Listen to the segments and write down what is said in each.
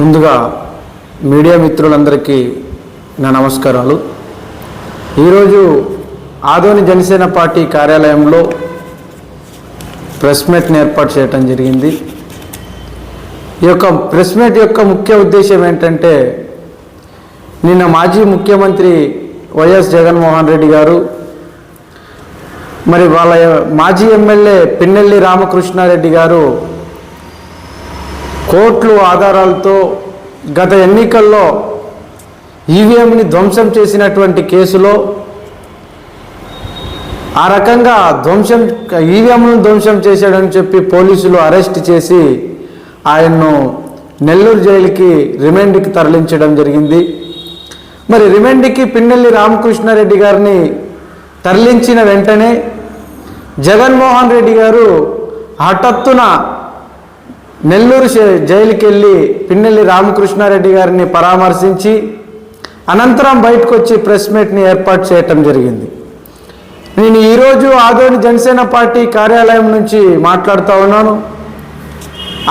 ముందుగా మీడియా మిత్రులందరికీ నా నమస్కారాలు. ఈరోజు ఆదోని జనసేన పార్టీ కార్యాలయంలో ప్రెస్ మీట్ని ఏర్పాటు చేయటం జరిగింది. ఈ యొక్క ప్రెస్ మీట్ యొక్క ముఖ్య ఉద్దేశం ఏంటంటే నిన్న మాజీ ముఖ్యమంత్రి వైఎస్ జగన్మోహన్ రెడ్డి గారు మరి వాళ్ళ మాజీ ఎమ్మెల్యే పిన్నెల్లి రామకృష్ణారెడ్డి గారు కోట్లు ఆధారాలతో గత ఎన్నికల్లో ఈవీఎంని ధ్వంసం చేసినటువంటి కేసులో ఆ రకంగా ధ్వంసం ఈవీఎంను ధ్వంసం చేశాడని చెప్పి పోలీసులు అరెస్ట్ చేసి ఆయన్ను నెల్లూరు జైలుకి రిమాండ్కి తరలించడం జరిగింది. మరి రిమాండ్కి పిన్నెల్లి రామకృష్ణారెడ్డి గారిని తరలించిన వెంటనే జగన్మోహన్ రెడ్డి గారు హఠాత్తున నెల్లూరు జై- జైలుకి వెళ్ళి పిన్నెల్లి రామకృష్ణారెడ్డి గారిని పరామర్శించి అనంతరం బయటకు వచ్చి ప్రెస్ మీట్ని ఏర్పాటు చేయటం జరిగింది. నేను ఈరోజు ఆదోని జనసేన పార్టీ కార్యాలయం నుంచి మాట్లాడుతూ ఉన్నాను.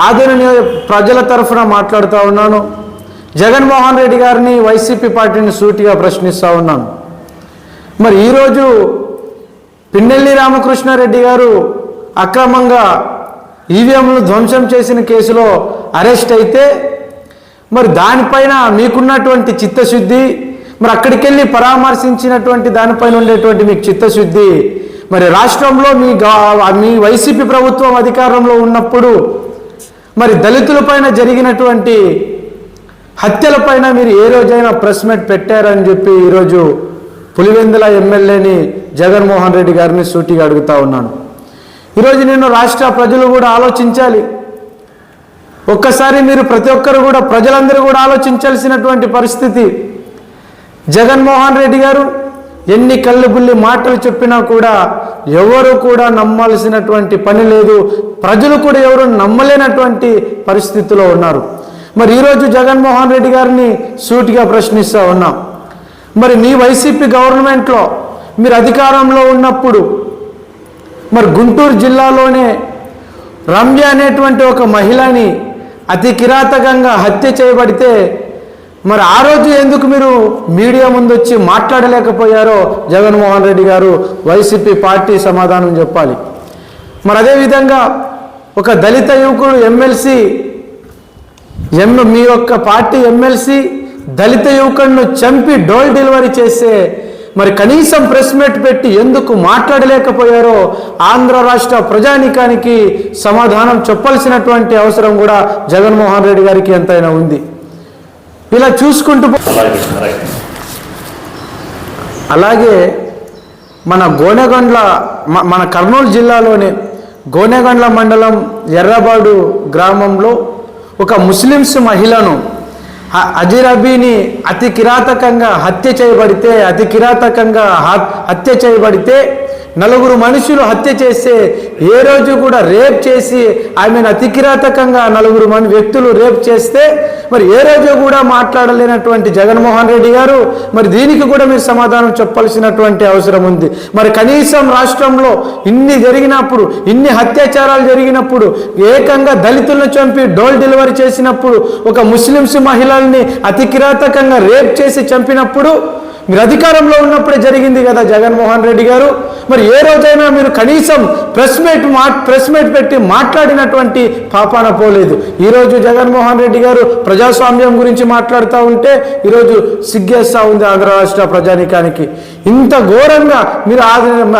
ఆదోని ప్రజల తరఫున మాట్లాడుతూ ఉన్నాను. జగన్మోహన్ రెడ్డి గారిని వైసీపీ పార్టీని సూటిగా ప్రశ్నిస్తూ ఉన్నాను. మరి ఈరోజు పిన్నెల్లి రామకృష్ణారెడ్డి గారు అక్రమంగా ఈవీఎంలు ధ్వంసం చేసిన కేసులో అరెస్ట్ అయితే మరి దానిపైన మీకున్నటువంటి చిత్తశుద్ధి మరి అక్కడికి వెళ్ళి పరామర్శించినటువంటి దానిపైన ఉండేటువంటి మీకు చిత్తశుద్ధి మరి రాష్ట్రంలో మీ గా- మీ వైసీపీ ప్రభుత్వం అధికారంలో ఉన్నప్పుడు మరి దళితులపైన జరిగినటువంటి హత్యలపైన మీరు ఏ రోజైనా ప్రెస్ మీట్ పెట్టారని చెప్పి ఈరోజు పులివెందుల ఎమ్మెల్యేని జగన్మోహన్ రెడ్డి గారిని సూటిగా అడుగుతా ఉన్నాను. ఈరోజు నేను రాష్ట్ర ప్రజలు కూడా ఆలోచించాలి. ఒక్కసారి మీరు ప్రతి ఒక్కరు కూడా ప్రజలందరూ కూడా ఆలోచించాల్సినటువంటి పరిస్థితి. జగన్మోహన్ రెడ్డి గారు ఎన్ని కళ్ళుబుల్లి మాటలు చెప్పినా కూడా ఎవరు కూడా నమ్మాల్సినటువంటి పని లేదు. ప్రజలు కూడా ఎవరు నమ్మలేనటువంటి పరిస్థితిలో ఉన్నారు. మరి ఈరోజు జగన్మోహన్ రెడ్డి గారిని సూటిగా ప్రశ్నిస్తూ ఉన్నాం. మరి మీ వైసీపీ గవర్నమెంట్లో మీరు అధికారంలో ఉన్నప్పుడు మరి గుంటూరు జిల్లాలోనే రమ్య అనేటువంటి ఒక మహిళని అతి కిరాతకంగా హత్య చేయబడితే మరి ఆ రోజు ఎందుకు మీరు మీడియా ముందు వచ్చి మాట్లాడలేకపోయారో జగన్మోహన్ రెడ్డి గారు వైసీపీ పార్టీ సమాధానం చెప్పాలి. మరి అదేవిధంగా ఒక దళిత యువకుడు ఎమ్మెల్సీ ఎమ్ మీ యొక్క పార్టీ ఎమ్మెల్సీ దళిత యువకుడిని చంపి డోల్ డెలివరీ చేస్తే మరి కనీసం ప్రెస్ మీట్ పెట్టి ఎందుకు మాట్లాడలేకపోయారో ఆంధ్ర రాష్ట్ర ప్రజానీకానికి సమాధానం చెప్పాల్సినటువంటి అవసరం కూడా జగన్మోహన్ రెడ్డి గారికి ఎంతైనా ఉంది. ఇలా చూసుకుంటూ పో- అలాగే మన గోనెగండ్ల మన కర్నూలు జిల్లాలోని గోనెగండ్ల మండలం ఎర్రబాడు గ్రామంలో ఒక ముస్లిమ్స్ మహిళను అజిరబీని అతి కిరాతకంగా హత్య చేయబడితే అతి కిరాతకంగా హత్య చేయబడితే నలుగురు మనుషులు హత్య చేస్తే ఏ రోజు కూడా రేప్ చేసి ఆమెను అతి కిరాతకంగా నలుగురు మన వ్యక్తులు రేప్ చేస్తే మరి ఏ రోజు కూడా మాట్లాడలేనటువంటి జగన్మోహన్ రెడ్డి గారు మరి దీనికి కూడా మీరు సమాధానం చెప్పాల్సినటువంటి అవసరం ఉంది. మరి కనీసం రాష్ట్రంలో ఇన్ని జరిగినప్పుడు ఇన్ని అత్యాచారాలు జరిగినప్పుడు ఏకంగా దళితులను చంపి డోల్ డెలివరీ చేసినప్పుడు ఒక ముస్లిమ్స్ మహిళల్ని అతి కిరాతకంగా రేప్ చేసి చంపినప్పుడు మీరు అధికారంలో ఉన్నప్పుడే జరిగింది కదా జగన్మోహన్ రెడ్డి గారు. మరి ఏ రోజైనా మీరు కనీసం ప్రెస్ మీట్ మా ప్రెస్ మీట్ పెట్టి మాట్లాడినటువంటి పాపాన పోలేదు. ఈరోజు జగన్మోహన్ రెడ్డి గారు ప్రజాస్వామ్యం గురించి మాట్లాడుతూ ఉంటే ఈరోజు సిగ్గేస్తూ ఉంది ఆంధ్ర రాష్ట్ర ప్రజానికానికి. ఇంత ఘోరంగా మీరు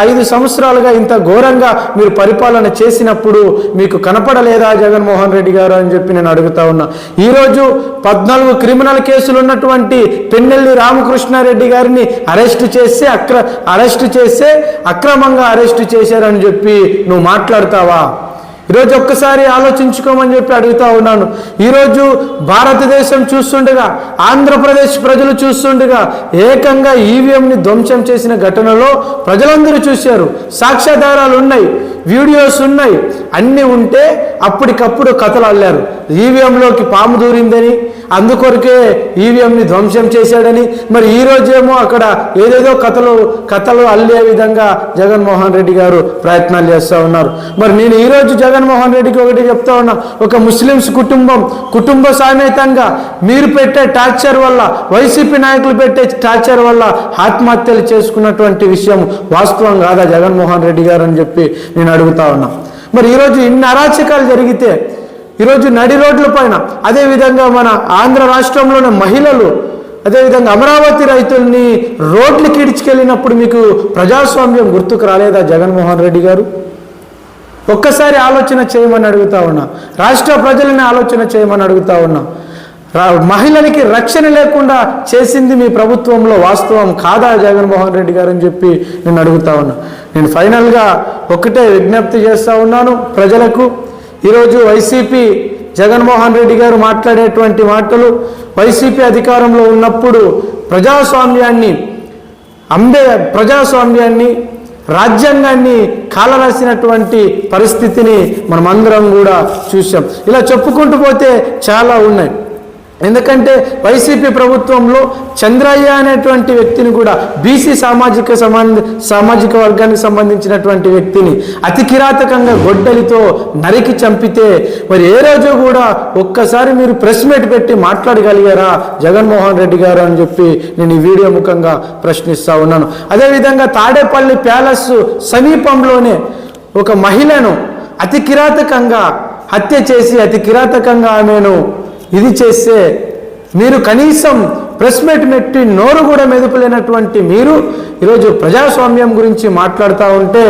ఐదు సంవత్సరాలుగా ఇంత ఘోరంగా మీరు పరిపాలన చేసినప్పుడు మీకు కనపడలేదా జగన్మోహన్ రెడ్డి గారు అని చెప్పి నేను అడుగుతా ఉన్నా. ఈరోజు పద్నాలుగు క్రిమినల్ కేసులు ఉన్నటువంటి పెన్నెల్లి రామకృష్ణారెడ్డి గారిని అరెస్ట్ చేసి అక్ర అరెస్ట్ చేస్తే అక్రమంగా అరెస్ట్ చేశారని చెప్పి నువ్వు మాట్లాడతావా? ఈరోజు ఒక్కసారి ఆలోచించుకోమని చెప్పి అడుగుతా ఉన్నాను. ఈరోజు భారతదేశం చూస్తుండగా ఆంధ్రప్రదేశ్ ప్రజలు చూస్తుండగా ఏకంగా ఈవీఎంని ధ్వంసం చేసిన ఘటనలో ప్రజలందరూ చూశారు. సాక్ష్యాధారాలు ఉన్నాయి వీడియోస్ ఉన్నాయి అన్నీ ఉంటే అప్పటికప్పుడు కథలు అల్లారు. ఈవీఎంలోకి పాము దూరిందని అందుకొరకే ఈవీఎంని ధ్వంసం చేశాడని మరి ఈ రోజేమో అక్కడ ఏదేదో కథలు కథలు అల్లే విధంగా జగన్మోహన్ రెడ్డి గారు ప్రయత్నాలు చేస్తూ ఉన్నారు. మరి నేను ఈరోజు జగన్మోహన్ రెడ్డికి ఒకటి చెప్తా ఉన్నా. ఒక ముస్లిమ్స్ కుటుంబం కుటుంబ సమేతంగా మీరు పెట్టే టార్చర్ వల్ల వైసీపీ నాయకులు పెట్టే టార్చర్ వల్ల ఆత్మహత్యలు చేసుకున్నటువంటి విషయం వాస్తవం కాదా జగన్మోహన్ రెడ్డి గారు అని చెప్పి నేను అడుగుతా ఉన్నా. మరి ఈరోజు ఇన్ని అరాచకాలు జరిగితే ఈరోజు నడి రోడ్ల పైన అదేవిధంగా మన ఆంధ్ర రాష్ట్రంలోని మహిళలు అదేవిధంగా అమరావతి రైతుల్ని రోడ్లకి కిడిచికెళ్ళినప్పుడు మీకు ప్రజాస్వామ్యం గుర్తుకు రాలేదా జగన్మోహన్ రెడ్డి గారు? ఒక్కసారి ఆలోచన చేయమని అడుగుతా ఉన్నా. రాష్ట్ర ప్రజలని ఆలోచన చేయమని అడుగుతా ఉన్నా. మహిళలకి రక్షణ లేకుండా చేసింది మీ ప్రభుత్వంలో వాస్తవం కాదా జగన్మోహన్ రెడ్డి గారు అని చెప్పి నేను అడుగుతా ఉన్నా. నేను ఫైనల్గా ఒకటే విజ్ఞప్తి చేస్తూ ఉన్నాను. ప్రజలకు ఈరోజు వైసీపీ జగన్మోహన్ రెడ్డి గారు మాట్లాడేటువంటి మాటలు వైసీపీ అధికారంలో ఉన్నప్పుడు ప్రజాస్వామ్యాన్ని అంబే ప్రజాస్వామ్యాన్ని రాజ్యాంగాన్ని కాలరాసినటువంటి పరిస్థితిని మనమందరం కూడా చూసాం ఇలా చెప్పుకుంటూ పోతే చాలా ఉన్నాయి. ఎందుకంటే వైసీపీ ప్రభుత్వంలో చంద్రయ్య అనేటువంటి వ్యక్తిని కూడా బీసీ సామాజిక సంబంధ సామాజిక వర్గానికి సంబంధించినటువంటి వ్యక్తిని అతి కిరాతకంగా గొడ్డలితో నరికి చంపితే మరి ఏ రోజు కూడా ఒక్కసారి మీరు ప్రెస్ మీట్ పెట్టి మాట్లాడగలిగారా జగన్మోహన్ రెడ్డి గారు అని చెప్పి నేను ఈ వీడియో ముఖంగా ప్రశ్నిస్తా ఉన్నాను. అదేవిధంగా తాడేపల్లి ప్యాలెస్ సమీపంలోనే ఒక మహిళను అతి కిరాతకంగా హత్య చేసి అతి కిరాతకంగా ఆమెను ఇది చేస్తే మీరు కనీసం ప్రెస్ మీట్ పెట్టి నోరు కూడా మెదుపులేనటువంటి మీరు ఈరోజు ప్రజాస్వామ్యం గురించి మాట్లాడుతూ ఉంటే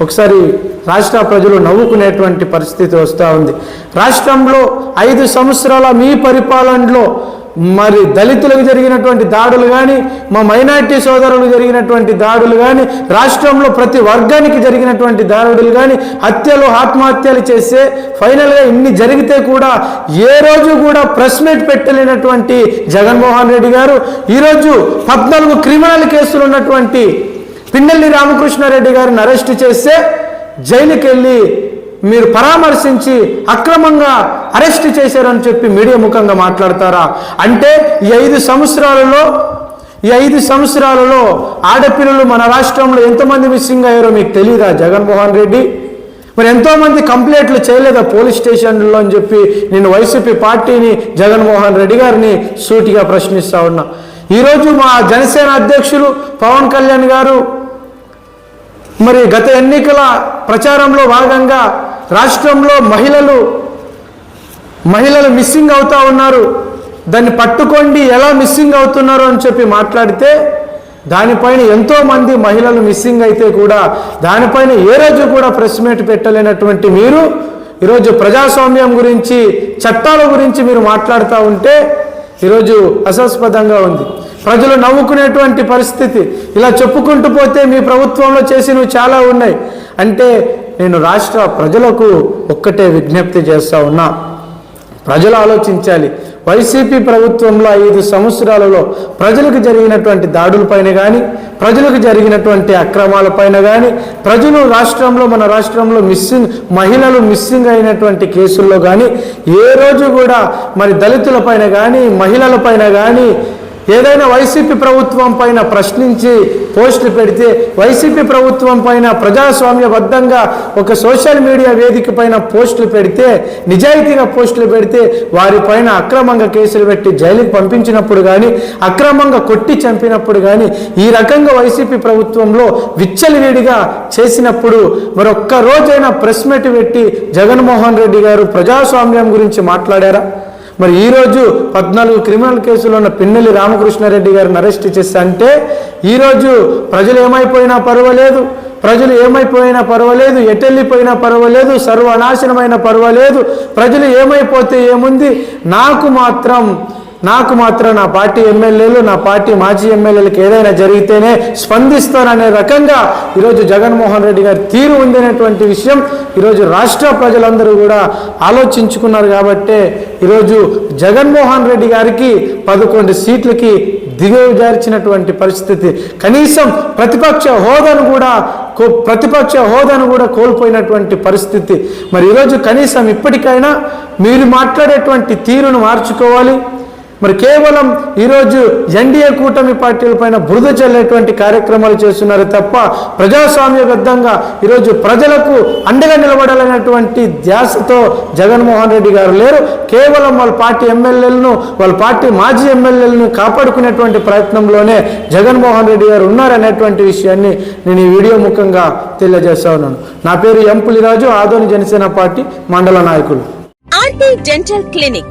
ఒకసారి రాష్ట్ర ప్రజలు నవ్వుకునేటువంటి పరిస్థితి వస్తూ ఉంది. రాష్ట్రంలో ఐదు సంవత్సరాల మీ పరిపాలనలో మరి దళితులకు జరిగినటువంటి దాడులు కానీ మా మైనార్టీ సోదరులకు జరిగినటువంటి దాడులు కానీ రాష్ట్రంలో ప్రతి వర్గానికి జరిగినటువంటి దాడులు కానీ హత్యలు ఆత్మహత్యలు చేస్తే ఫైనల్గా ఇన్ని జరిగితే కూడా ఏ రోజు కూడా ప్రెస్ మీట్ పెట్టలేనటువంటి జగన్మోహన్ రెడ్డి గారు ఈరోజు పద్నాలుగు క్రిమినల్ కేసులు ఉన్నటువంటి పిన్నెల్లి రామకృష్ణారెడ్డి గారిని అరెస్ట్ చేస్తే జైలుకెళ్ళి మీరు పరామర్శించి అక్రమంగా అరెస్ట్ చేశారని చెప్పి మీడియా ముఖంగా మాట్లాడతారా? అంటే ఈ ఐదు సంవత్సరాలలో ఈ ఐదు సంవత్సరాలలో ఆడపిల్లలు మన రాష్ట్రంలో ఎంతమంది మిస్సింగ్ అయ్యారో మీకు తెలియదా జగన్మోహన్ రెడ్డి? మరి ఎంతోమంది కంప్లైంట్లు చేయలేదా పోలీస్ స్టేషన్లో అని చెప్పి నేను వైసీపీ పార్టీని జగన్మోహన్ రెడ్డి గారిని సూటిగా ప్రశ్నిస్తా ఉన్నా. ఈరోజు మా జనసేన అధ్యక్షులు పవన్ కళ్యాణ్ గారు మరి గత ఎన్నికల ప్రచారంలో భాగంగా రాష్ట్రంలో మహిళలు మహిళలు మిస్సింగ్ అవుతూ ఉన్నారు. దాన్ని పట్టుకోండి ఎలా మిస్సింగ్ అవుతున్నారు అని చెప్పి మాట్లాడితే దానిపైన ఎంతో మంది మహిళలు మిస్సింగ్ అయితే కూడా దానిపైన ఏ రోజు కూడా ప్రెస్ మీట్ పెట్టలేనటువంటి మీరు ఈరోజు ప్రజాస్వామ్యం గురించి చట్టాల గురించి మీరు మాట్లాడుతూ ఉంటే ఈరోజు అసాస్పదంగా ఉంది. ప్రజలు నవ్వుకునేటువంటి పరిస్థితి. ఇలా చెప్పుకుంటూ పోతే మీ ప్రభుత్వంలో చేసినవి చాలా ఉన్నాయి. అంటే నేను రాష్ట్ర ప్రజలకు ఒక్కటే విజ్ఞప్తి చేస్తూ ఉన్నా. ప్రజలు ఆలోచించాలి. వైసీపీ ప్రభుత్వంలో ఐదు సంవత్సరాలలో ప్రజలకు జరిగినటువంటి దాడులపైన కానీ ప్రజలకు జరిగినటువంటి అక్రమాలపైన కానీ ప్రజలు రాష్ట్రంలో మన రాష్ట్రంలో మిస్సింగ్ మహిళలు మిస్సింగ్ అయినటువంటి కేసుల్లో కానీ ఏ రోజు కూడా మరి దళితులపైన కానీ మహిళలపైన కానీ ఏదైనా వైసీపీ ప్రభుత్వం పైన ప్రశ్నించి పోస్టులు పెడితే వైసీపీ ప్రభుత్వం పైన ప్రజాస్వామ్యబద్ధంగా ఒక సోషల్ మీడియా వేదిక పైన పోస్టులు పెడితే నిజాయితీగా పోస్టులు పెడితే వారిపైన అక్రమంగా కేసులు పెట్టి జైలుకి పంపించినప్పుడు కానీ అక్రమంగా కొట్టి చంపినప్పుడు కానీ ఈ రకంగా వైసీపీ ప్రభుత్వంలో విచ్చలవిడిగా చేసినప్పుడు మరొక్క రోజైనా ప్రెస్ మీట్ పెట్టి జగన్మోహన్ రెడ్డి గారు ప్రజాస్వామ్యం గురించి మాట్లాడారా? మరి ఈరోజు పద్నాలుగు క్రిమినల్ కేసులో ఉన్న పిన్నెల్లి రామకృష్ణారెడ్డి గారిని అరెస్ట్ చేస్తే అంటే ఈరోజు ప్రజలు ఏమైపోయినా పర్వాలేదు. ప్రజలు ఏమైపోయినా పర్వాలేదు. ఎటెళ్ళిపోయినా పర్వాలేదు. సర్వనాశనమైన పర్వాలేదు. ప్రజలు ఏమైపోతే ఏముంది? నాకు మాత్రం నాకు మాత్రం నా పార్టీ ఎమ్మెల్యేలు నా పార్టీ మాజీ ఎమ్మెల్యేలకు ఏదైనా జరిగితేనే స్పందిస్తారనే రకంగా ఈరోజు జగన్మోహన్ రెడ్డి గారి తీరు ఉందనేటువంటి విషయం ఈరోజు రాష్ట్ర ప్రజలందరూ కూడా ఆలోచించుకున్నారు కాబట్టే ఈరోజు జగన్మోహన్ రెడ్డి గారికి పదకొండు సీట్లకి దిగజార్చినటువంటి పరిస్థితి. కనీసం ప్రతిపక్ష హోదాను కూడా కో- ప్రతిపక్ష హోదాను కూడా కోల్పోయినటువంటి పరిస్థితి. మరి ఈరోజు కనీసం ఇప్పటికైనా మీరు మాట్లాడేటువంటి తీరును మార్చుకోవాలి. మరి కేవలం ఈరోజు ఎన్డీఏ కూటమి పార్టీల పైన బురద చల్లేటువంటి కార్యక్రమాలు చేస్తున్నారు తప్ప ప్రజాస్వామ్యబద్ధంగా ఈరోజు ప్రజలకు అండగా నిలబడాలనేటువంటి ధ్యాసతో జగన్మోహన్ రెడ్డి గారు లేరు. కేవలం వాళ్ళ పార్టీ ఎమ్మెల్యేలను వాళ్ళ పార్టీ మాజీ ఎమ్మెల్యేలను కాపాడుకునేటువంటి ప్రయత్నంలోనే జగన్మోహన్ రెడ్డి గారు ఉన్నారనేటువంటి విషయాన్ని నేను ఈ వీడియో ముఖంగా తెలియజేస్తా ఉన్నాను. నా పేరు ఎంపులిరాజు ఆదోని జనసేన పార్టీ మండల నాయకులు. RT dental clinic.